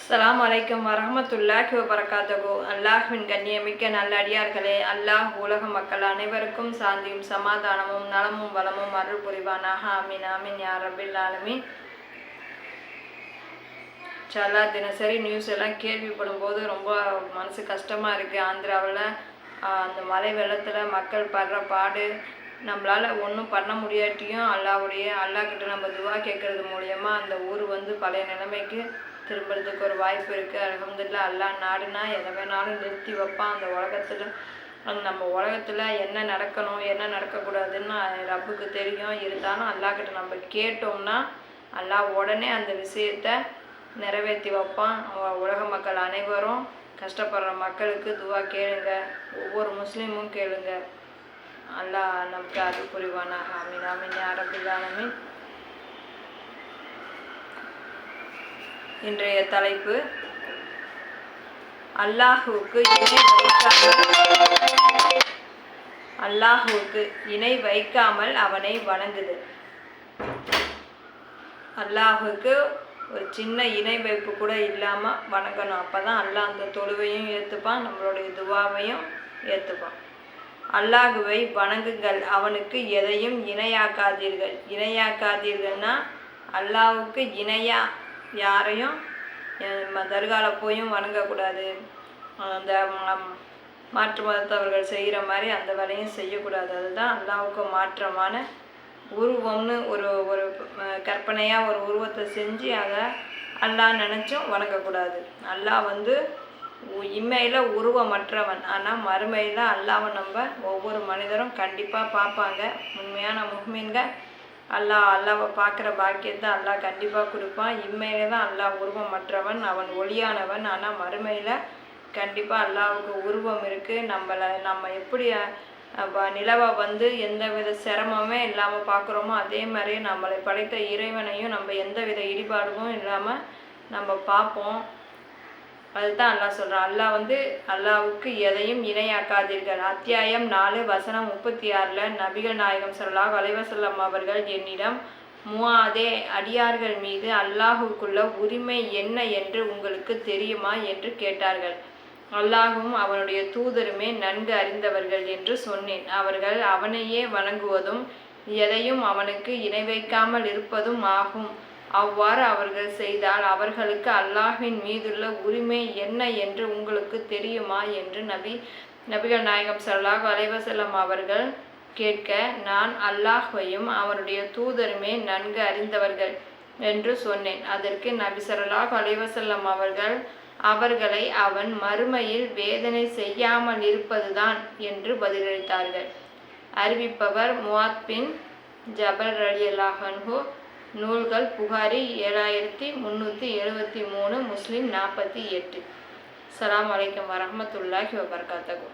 அஸ்லாம் அலைக்கும் வரமத்துல்லாஹி வரகாத்தகோ அல்லாஹ்வின் கண்ணியமிக்க நல்லடியார்களே அல்லாஹ் உலக மக்கள் அனைவருக்கும் சாந்தியும் சமாதானமும் நலமும் வளமும் அருள் புரிவானாக ஆமீன் ஆமீன் யார் ரபில் ஆலமீன். சல்லா தினசரி நியூஸ் எல்லாம் கேள்விப்படும் போது ரொம்ப மனசு கஷ்டமாக இருக்குது ஆந்திராவில் அந்த மழை வெள்ளத்தில் மக்கள் படுற பாடு நம்மளால் ஒன்றும் பண்ண முடியாட்டியும் அல்லாவுடைய அல்லாஹ்கிட்ட நம்ம துவா கேட்கறது மூலயமா அந்த ஊர் வந்து பழைய நிலைமைக்கு திரும்புறதுக்கு ஒரு வாய்ப்பு இருக்குது அலமதுல்லா அல்லா நாடுனா எதை வேணாலும் நிறுத்தி வைப்பான். அந்த உலகத்தில் அந்த நம்ம உலகத்தில் என்ன நடக்கணும் என்ன நடக்கக்கூடாதுன்னு ரப்புக்கு தெரியும். இருந்தாலும் அல்லாக்கிட்ட நம்ம கேட்டோம்னா அல்லாஹ் உடனே அந்த விஷயத்தை நிறைவேற்றி வைப்பான். உலக மக்கள் அனைவரும் கஷ்டப்படுற மக்களுக்கு துவா கேளுங்க. ஒவ்வொரு முஸ்லீமும் கேளுங்க. அல்லாஹ் நமக்கு அது புரிவானாக. ஆமீன் ஆமீன் யா ரப்பில் ஆலமீன் இன்றைய தலைப்பு. அல்லாஹுவுக்கு இணை வைக்காமல் அல்லாஹுவுக்கு இணை வைக்காமல் அவனை வணங்குது அல்லாஹுக்கு ஒரு சின்ன இணை வைப்பு கூட இல்லாமல் வணங்கணும். அப்போ தான் அல்லாஹ் அந்த தொழுவையும் ஏற்றுப்பான் நம்மளுடைய துவாவையும் ஏற்றுப்பான் அல்லாஹுவை வணங்குங்கள். அவனுக்கு எதையும் இணையாக்காதீர்கள். இணையாக்காதீர்கள்னா அல்லாஹுக்கு இணையா யாரையும் தர்காவில் தர்கால போயும் வணங்கக்கூடாது. அந்த மாற்று மதத்தவர்கள் செய்கிற மாதிரி அந்த வேலையும் செய்யக்கூடாது. அதுதான் அல்லாவுக்கு மாற்றமான உருவம்னு ஒரு ஒரு கற்பனையாக ஒரு உருவத்தை செஞ்சு அதை அல்லாஹ் நினச்சும் வணங்கக்கூடாது. அல்லாஹ் வந்து இம்மையில் உருவமற்றவன். ஆனால் மறுமையில் அல்லாவை நம்ம ஒவ்வொரு மனிதரும் கண்டிப்பாக பார்ப்பாங்க. உண்மையான முஹ்மீன்கள் அல்லாஹ் அல்லாவை பார்க்குற பாக்கியத்தை அல்லா கண்டிப்பாக கொடுப்பான். இம்மையில தான் உருவம் அற்றவன் அவன் ஒளியானவன். ஆனால் மறுமையில் கண்டிப்பாக அல்லாவுக்கு உருவம் இருக்குது நம்மளை நம்ம எப்படி வ- நிலவை வந்து எந்த வித சிரமமே இல்லாமல் பார்க்குறோமோ அதே மாதிரி நம்மளை படைத்த இறைவனையும் நம்ம எந்த வித இடிபாடும் இல்லாமல் நம்ம பார்ப்போம். அதுதான் அல்லாஹ் சொல்கிறான் அல்லாஹ் வந்து அல்லாவுக்கு எதையும் இணையாக்காதீர்கள். அத்தியாயம் நாலு வசனம் முப்பத்தி ஆறில் நபிகள் நாயகம் சொல்லா வலைவசல்லம் அவர்கள் என்னிடம் முவாதே அடியார்கள் மீது அல்லாஹுக்குள்ள உரிமை என்ன என்று உங்களுக்கு தெரியுமா? என்று கேட்டார்கள். அல்லாஹும் அவனுடைய தூதருமே நன்கு அறிந்தவர்கள் என்று சொன்னேன். அவர்கள் அவனையே வணங்குவதும் எதையும் அவனுக்கு இணை வைக்காமல் இருப்பதும் ஆகும். அவ்வாறு அவர்கள் செய்தால் அவர்களுக்கு அல்லாஹின் மீதுள்ள உரிமை என்ன என்று உங்களுக்கு தெரியுமா என்று நபி நபிகள் நாயகம் சல்லாஹ் அலைவசல்லம் அவர்கள் கேட்க நான் அல்லாஹ்வையும் அவனுடைய தூதருமே நன்கு அறிந்தவர்கள் என்று சொன்னேன். அதற்கு நபி ஸல்லல்லாஹு அலைவசல்லம் அவர்கள் அவர்களை அவன் மறுமையில் வேதனை செய்யாமல் இருப்பதுதான் என்று பதிலளித்தார்கள். அறிவிப்பவர் முவாத் பின் ஜபல் ரலியல்லாஹு நூல்கள் புகாரி ஏழாயிரத்தி முந்நூற்றி எழுபத்தி மூணு முஸ்லீம் நாற்பத்தி எட்டு. சலாம் வலைக்கம் வரமத்துல்லாஹி வபரகாத்தகு